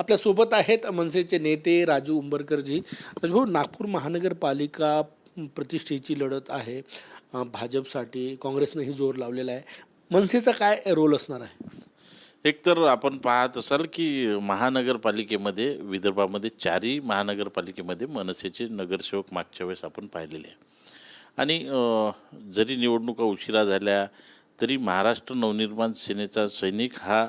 आपल्यासोबत आहेत मनसेचे नेते राजू उंबरकरजी. राजभाऊ नागपूर महानगरपालिका प्रतिष्ठेची लढत आहे. भाजपसाठी काँग्रेसनंही जोर लावलेला आहे. मनसेचा काय रोल असणार आहे? एकतर आपण पाहत असाल की महानगरपालिकेमध्ये विदर्भामध्ये चारही महानगरपालिकेमध्ये मनसेचे नगरसेवक मागच्या वेळेस आपण पाहिलेले आहे. आणि जरी निवडणुका उशिरा झाल्या तरी महाराष्ट्र नवनिर्माण सेनेचा सैनिक हा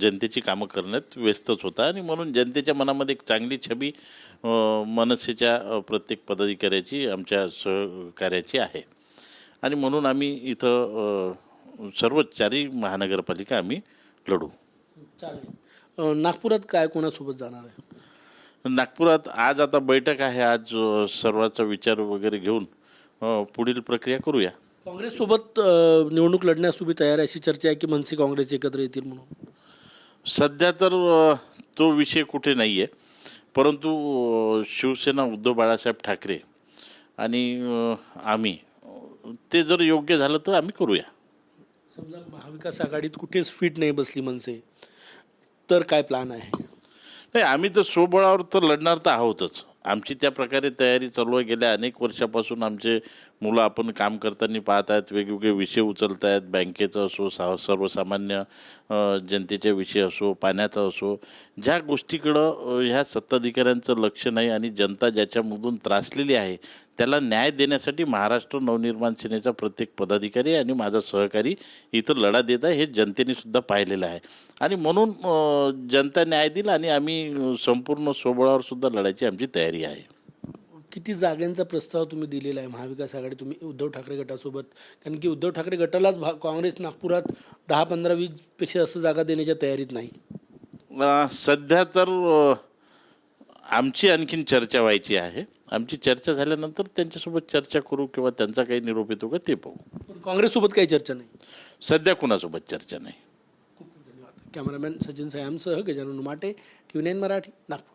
जनतेची कामं करण्यात व्यस्तच होता आणि म्हणून जनतेच्या मनामध्ये एक चांगली छबी मनसेच्या प्रत्येक पदाधिकाऱ्याची आमच्या सहकार्याची आहे. आणि म्हणून आम्ही इथं सर्व चारही महानगरपालिका आम्ही लढू. चालेल. नागपुरात काय कोणासोबत जाणार आहे? नागपुरात आज आता बैठक आहे. आज सर्वांचा विचार वगैरे घेऊन पुढील प्रक्रिया करूया. काँग्रेससोबत निवडणूक लढण्यास तुम्ही तयार अशी चर्चा आहे की मनसे काँग्रेस एकत्र येतील म्हणून? सध्या तर अ, तो विषय कुठे नाही आहे परंतु अ, शिवसेना उद्धव बाळासाहेब ठाकरे आणि अ, आम्ही अ, ते जर योग्य झालं तर आम्ही करूया. समजा महाविकास आघाडीत कुठेच फिट नाही बसली मनसे तर काय प्लॅन आहे? नाही आम्ही तर स्वबळावर तर लढणार तर आहोतच. आमची त्या प्रकारे तयारी चालू आहे. गेल्या अनेक वर्षापासून आमचे मुलं आपण काम करताना पाहत आहेत वेगवेगळे विषय उचलत आहेत बँकेचं असो सा सर्वसामान्य जनतेच्या जनतेचे विषय असो पाण्याचा असो ज्या गोष्टीकडं ह्या सत्ताधिकाऱ्यांचं लक्ष नाही आणि जनता ज्याच्यामधून त्रासलेली आहे त्याला न्याय देण्यासाठी महाराष्ट्र नवनिर्माण सेनेचा प्रत्येक पदाधिकारी आणि माझा सहकारी इथं लढा देत आहे हे जनतेने सुद्धा पाहिलेलं आहे. आणि म्हणून जनता न्याय दिला आणि आम्ही संपूर्ण सोबळावर सुद्धा लढायची आमची तयारी आहे. किती जागांचा प्रस्ताव तुम्ही दिलेला आहे? महाविकास आघाडी तुम्ही उद्धव ठाकरे गटासोबत. कारण की उद्धव ठाकरे गटालाच भा काँग्रेस नागपुरात दहा पंधरा वीसपेक्षा जास्त जागा देण्याच्या तयारीत नाही. सध्या तर आमची आणखीन चर्चा व्हायची आहे. आमची चर्चा झाल्यानंतर त्यांच्यासोबत चर्चा करू किंवा त्यांचा काही निरोप येतो का ते पाहू. पण काँग्रेससोबत काही चर्चा नाही? सध्या कुणासोबत चर्चा नाही. खूप खूप धन्यवाद. कॅमेरामॅन सचिन सयामसह गजानन माटे टी नाईन मराठी नागपूर.